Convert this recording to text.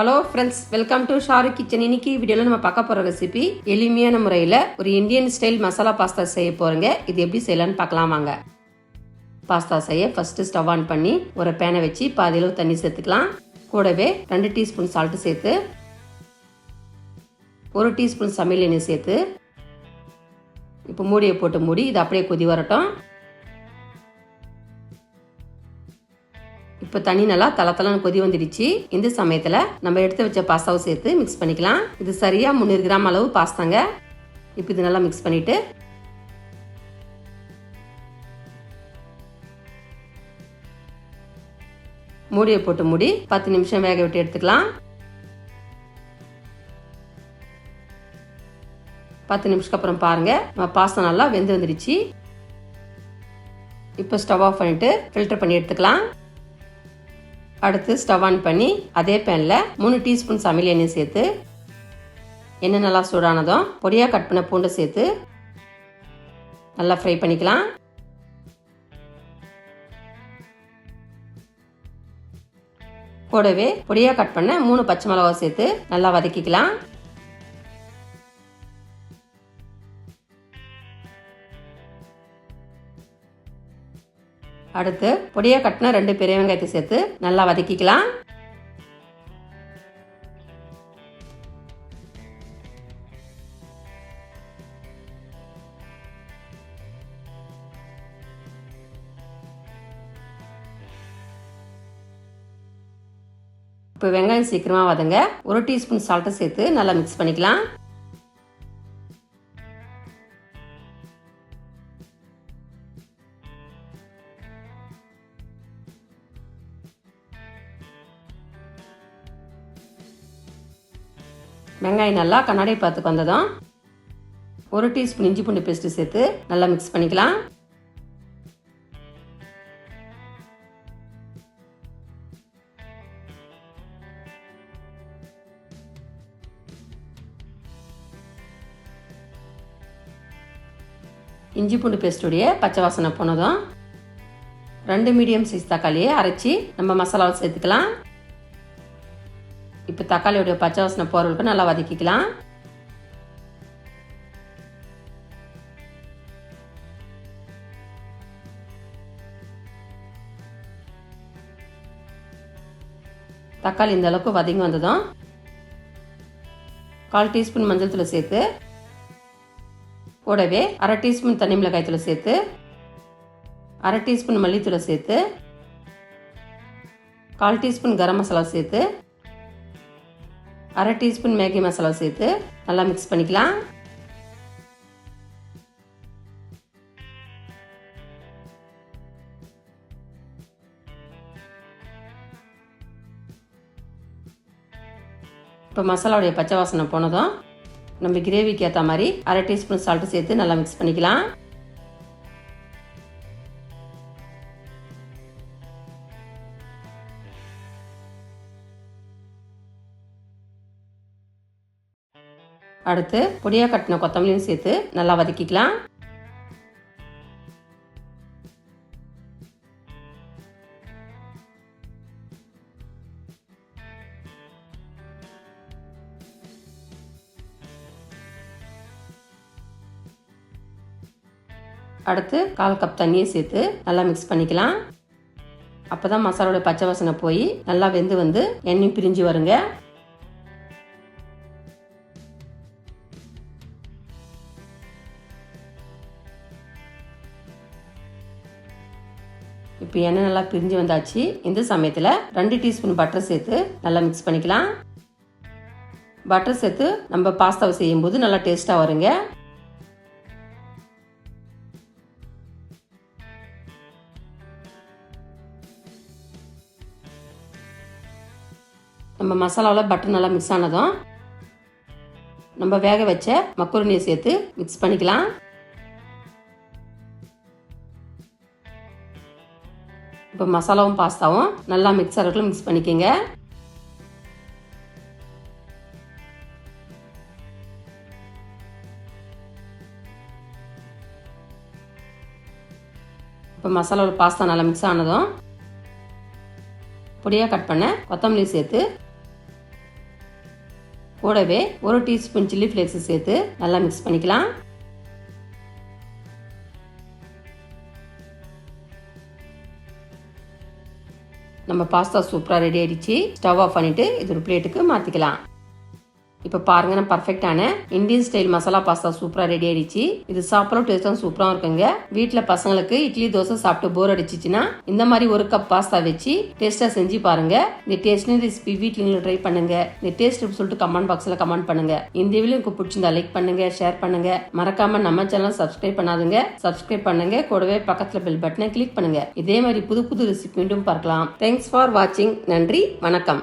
Hello friends welcome to Sharu kitchen இன்னைக்கு வீடியோவில் நம்ம பார்க்க போகிற ரெசிபி எளிமையான முறையில் ஒரு இந்தியன் ஸ்டைல் மசாலா பாஸ்தா செய்ய போகிறோங்க இது எப்படி செய்யலாம்னு பார்க்கலாம் வாங்க. பாஸ்தா செய்ய ஃபஸ்ட்டு ஸ்டவ் ஆன் பண்ணி ஒரு பேனை வச்சு பாதி அளவு தண்ணி சேர்த்துக்கலாம். கூடவே ரெண்டு டீஸ்பூன் சால்ட்டு சேர்த்து ஒரு டீஸ்பூன் சமையல் எண்ணெய் சேர்த்து இப்போ மூடியை போட்டு மூடி இது அப்படியே கொதி வரட்டும். இப்போ தண்ணி நல்லா தளத்தலன்னு கொதி வந்துடுச்சு. இந்த சமயத்தில் நம்ம எடுத்து வச்ச பாஸ்தாவை சேர்த்து மிக்ஸ் பண்ணிக்கலாம். இது சரியாக முந்நூறு கிராம் அளவு பாஸ்தாங்க. இப்போ இது நல்லா மிக்ஸ் பண்ணிவிட்டு மூடியை போட்டு மூடி பத்து நிமிஷம் வேக விட்டு எடுத்துக்கலாம். பத்து நிமிஷத்துக்கு அப்புறம் பாருங்க. நம்ம பாஸ்தா நல்லா வெந்து வந்துடுச்சு. இப்போ ஸ்டவ் ஆஃப் பண்ணிட்டு ஃபில்டர் பண்ணி எடுத்துக்கலாம். அடுத்து ஸ்டவ் ஆன் பண்ணி அதே பேனில் மூணு டீஸ்பூன் சமையல் எண்ணெய் சேர்த்து எண்ணெய் நல்லா சூடானதும் பொடியாக கட் பண்ண பூண்டை சேர்த்து நல்லா ஃப்ரை பண்ணிக்கலாம். கூடவே பொடியாக கட் பண்ண மூணு பச்சை மிளகா சேர்த்து நல்லா வதக்கிக்கலாம். அடுத்து பொடியாக கட்டின ரெண்டு பெரிய வெங்காயத்தை சேர்த்து நல்லா வதக்கிக்கலாம். இப்போ வெங்காயம் சீக்கிரமாக வதங்க ஒரு டீஸ்பூன் சால்ட்டை சேர்த்து நல்லா மிக்ஸ் பண்ணிக்கலாம். வெங்காயம் நல்லா கண்ணாடி பார்த்துக்கு வந்ததும் ஒரு டீஸ்பூன் இஞ்சி பூண்டு பேஸ்ட்டு சேர்த்து நல்லா மிக்ஸ் பண்ணிக்கலாம். இஞ்சி பூண்டு பேஸ்ட்டுடைய பச்சை வாசனை போனதும் ரெண்டு மீடியம் சைஸ் தக்காளியை அரைச்சி நம்ம மசாலாவை சேர்த்துக்கலாம். இப்போ தக்காளியோடைய பச்சை வாசனை போகிறவளுக்கு நல்லா வதக்கிக்கலாம். தக்காளி இந்த அளவுக்கு வதங்கி வந்ததும் கால் டீஸ்பூன் மஞ்சள் தூள் சேர்த்து கூடவே அரை டீஸ்பூன் தனி மிளகாய் தூள் சேர்த்து அரை டீஸ்பூன் மல்லித்தூளை சேர்த்து கால் டீஸ்பூன் கரம் மசாலா சேர்த்து அரை டீஸ்பூன் மேகி மசாலா சேர்த்து நல்லா மிக்ஸ் பண்ணிக்கலாம். இப்போ மசாலாவுடைய பச்சை வாசனை போனதும் நம்ம கிரேவிக்கு ஏற்ற மாதிரி அரை டீஸ்பூன் சால்ட்டு சேர்த்து நல்லா மிக்ஸ் பண்ணிக்கலாம். அடுத்து பொடியாக கட்டின கொத்தமல்லியும் சேர்த்து நல்லா வதக்கிக்கலாம். அடுத்து கால் கப் தண்ணியை சேர்த்து நல்லா மிக்ஸ் பண்ணிக்கலாம். அப்போ தான் மசாலோட பச்சை வாசனை போய் நல்லா வெந்து வந்து எண்ணெய் பிரிஞ்சு வருங்க. இப்போ எண்ணெய் நல்லா பிரிஞ்சு வந்தாச்சு. இந்த சமயத்தில் ரெண்டு டீஸ்பூன் பட்டர் சேர்த்து நல்லா மிக்ஸ் பண்ணிக்கலாம். பட்டர் சேர்த்து நம்ம பாஸ்தாவை செய்யும்போது நல்லா டேஸ்ட்டாக வருங்க. நம்ம மசாலாவில் பட்டர் நல்லா மிக்ஸ் ஆனதும் நம்ம வேக வச்ச மக்குரணியை சேர்த்து மிக்ஸ் பண்ணிக்கலாம். இப்போ மசாலாவும் பாஸ்தாவும் நல்லா மிக்ஸ் ஆகிறதுல மிக்ஸ் பண்ணிக்கோங்க. இப்போ மசாலாவில் பாஸ்தா நல்லா மிக்ஸ் ஆனதும் பொடியாக கட் பண்ண கொத்தமல்லி சேர்த்து கூடவே ஒரு டீஸ்பூன் சில்லி ஃப்ளேக்ஸை சேர்த்து நல்லா மிக்ஸ் பண்ணிக்கலாம். நம்ம பாஸ்தா சூப்பராக ரெடி ஆயிடுச்சு. ஸ்டவ் ஆஃப் பண்ணிட்டு இது ஒரு பிளேட்டுக்கு மாற்றிக்கலாம் இப்போ பாருங்க நான் பர்ஃபெக்டான இந்தியன் ஸ்டைல் மசாலா பாஸ்தா சூப்பராக ரெடி ஆயிடுச்சு. இது சாப்பிடும் டேஸ்டும் சூப்பராக இருக்குங்க. வீட்டில் பசங்களுக்கு இட்லி தோசை சாப்பிட்டு போர் அடிச்சிச்சுன்னா இந்த மாதிரி ஒரு கப் பாஸ்தா வச்சு டேஸ்ட்டாக செஞ்சு பாருங்க. இந்த டேஸ்ட் ரெசிபி வீட்டில் ட்ரை பண்ணுங்க. இந்த டேஸ்ட் சொல்லிட்டு கமெண்ட் பாக்ஸில் கமெண்ட் பண்ணுங்க. இந்த வீடியோ உங்களுக்கு பிடிச்சிருந்தா லைக் பண்ணுங்க ஷேர் பண்ணுங்க. மறக்காம நம்ம சேனல் சப்ஸ்கிரைப் பண்ணாதுங்க. சப்ஸ்கிரைப் பண்ணுங்க. கூடவே பக்கத்தில் பெல் பட்டனை கிளிக் பண்ணுங்க. இதே மாதிரி புது புது ரெசிபி மீண்டும் பார்க்கலாம். தேங்க்ஸ் ஃபார் வாட்சிங் நன்றி வணக்கம்.